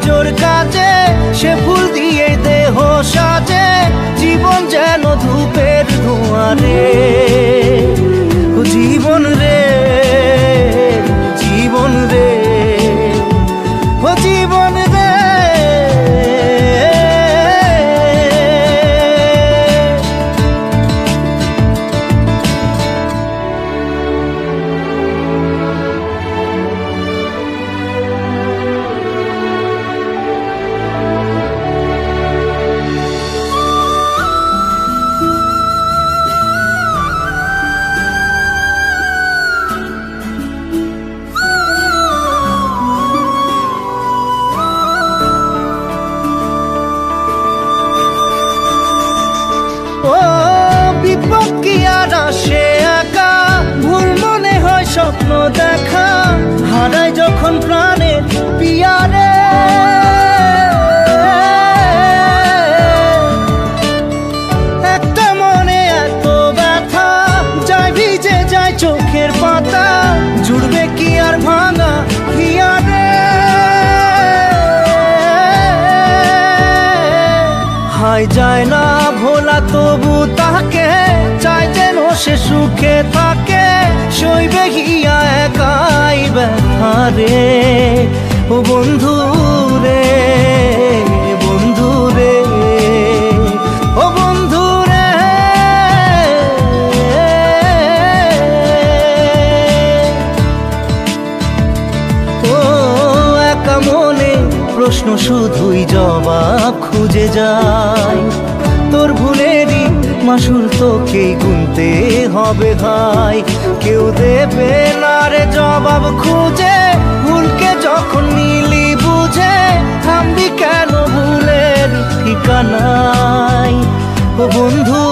পুজোর কাজে সে ফুল দিয়ে দেহ সাজে জীবন যেন ধূপের ধোঁয়ারে আসে একা। ভুল মনে হয় স্বপ্ন দেখা। হারায় যখন প্রাণের পিয়ারে। একটা মনে এত ব্যথা, যায় ভিজে যায় চোখের পাতা। জুড়বে কি আর ভাঙা হিয়ারে। হাই যায় না ভোলা তবু তাকে গিয়া একাই ব্যথা রে। ও বন্ধু রে বন্ধু রে, ও বন্ধু রে। ও একা মনে প্রশ্ন শুধুই জবাব খুঁজে যায় মাসুল তোকেই গুনতে হবে ভাই। কেউ দেবে না রে জবাব খুঁজে, ভুলকে যখন নিলি বুঝে, থামবি কেন ভুলের ঠিকানায়? ও বন্ধু